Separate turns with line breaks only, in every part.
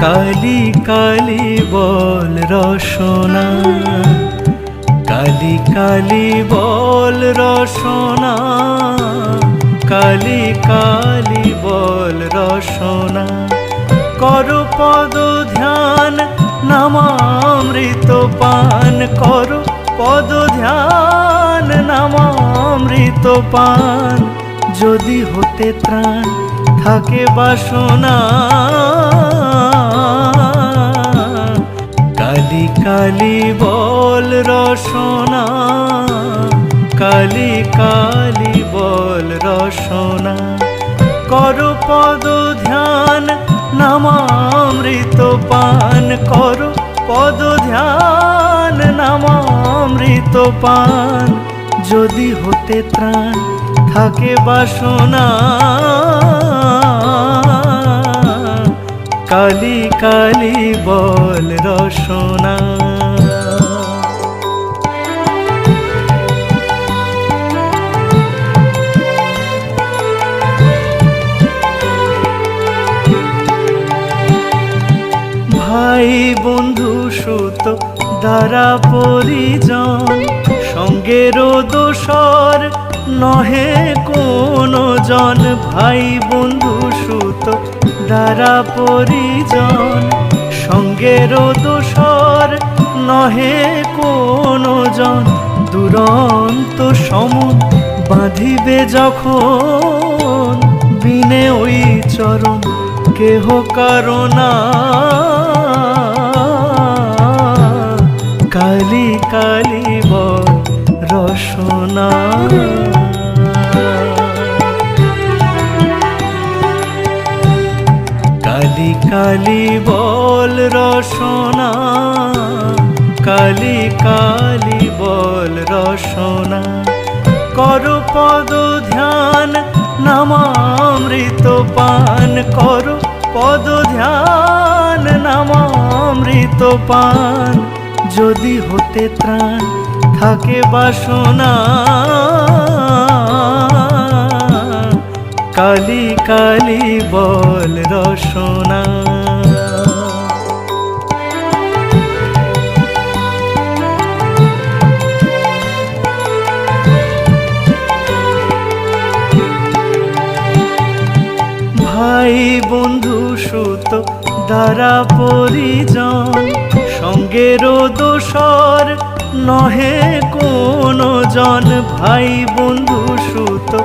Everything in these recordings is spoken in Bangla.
কালি কালি বল রসনা। কালি কালি বল রসনা। কালি কালি বল রসনা। কর পদ ধ্যান নামামৃত পান। কর পদ ধ্যান নামামৃত পান। যদি হতে ত্রাণ থাকে বাসনা। কালি বল রসনা, কালি কালি বল রসনা। কর পদ ধ্যান নামামৃত পান, কর পদ ধ্যান নামামৃত পান। যদি হতে ত্রাণ থাকে বাসনা, কালি কালি বল রসনা। দ্বারা পরিজন সঙ্গের দোসর নহে কোন জন। ভাই বন্ধু সুত দ্বারা পরিজন সঙ্গের দোসর নহে কোন জন। দুরন্ত সমুদ বাঁধিবে যখন, বিনে ওই চরণ, কেহ কারণা রসনা কালি কালি বল রসনা, কালি কালি বল রসনা। কর পদ ধ্যান, নামামৃত পান। কর পদ ধ্যান, নামামৃত পান। যদি হতে ত্রাণ থাকে বাসনা। কালি কালি বল রসনা। ভাই বন্ধু সুত দ্বারা পরিজন সঙ্গের দোসর নহে কোন জন। ভাই, বন্ধু, সুত,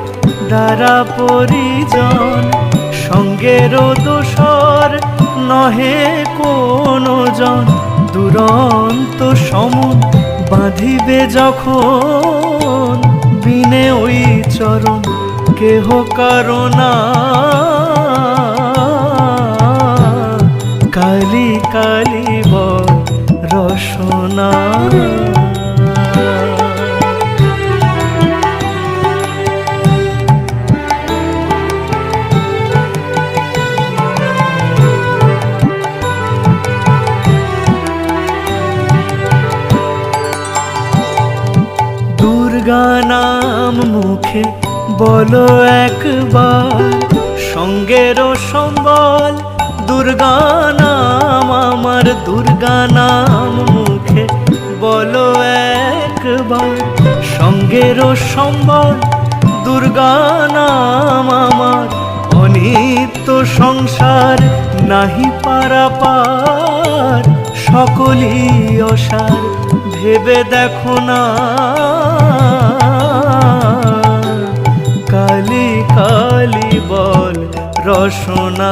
দ্বারা পরিজন। সঙ্গের দোসর নহে কোন জন। দুরন্ত সমুদ বাঁধিবে যখন। বিনে ওই চরণ, কেহ কারণা দুর্গা নাম মুখে বলো একবার। সঙ্গের সম্বল দুর্গা নাম, আমার দুর্গা নাম মুখে বলো একবার। সঙ্গের সম্বল দুর্গা নাম, আমার অনিত্য সংসার নাহি পারাপার সকলই অসার, ভেবে দেখো না। রসনা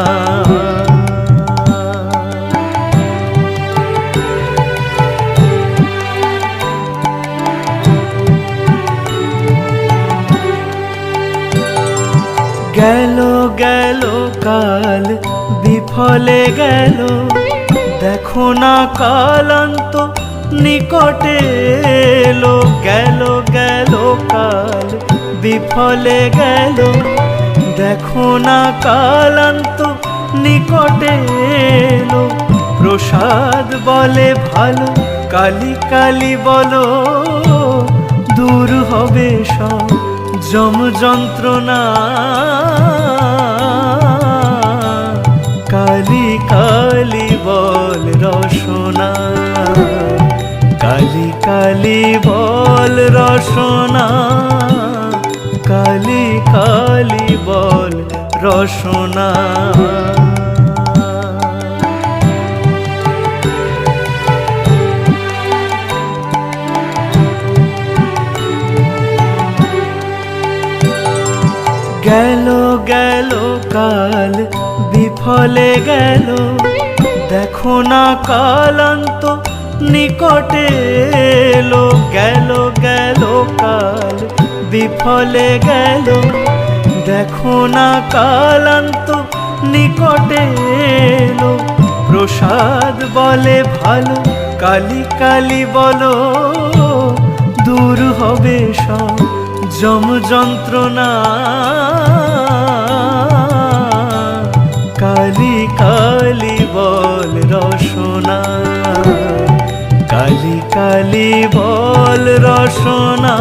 গেল গেল কাল, বিফলে গেল। দেখো না কালান্ত নিকটে এলো। গেল গেল কাল, বিফলে গেল। দেখো না কালান্ত নিকটে এলো। প্রসাদ বলে ভালো, কালি কালি বলো। দূর হবে সব যম যন্ত্রণা। কালি কালি বল রসনা। কালি কালি বল রসনা। কালি কালি গেল গেল কাল, বিফলে গেল। দেখো না কালান্ত নিকটে এলো। গেল গেল কাল, বিফলে গেল। দেখো না কালান্ত নিকটে এলো। প্রসাদ বলে ভালো, কালি কালি বলো। দূর হবে সব যম যন্ত্রণা। কালি কালি বল রসনা। কালি কালি বল রসনা।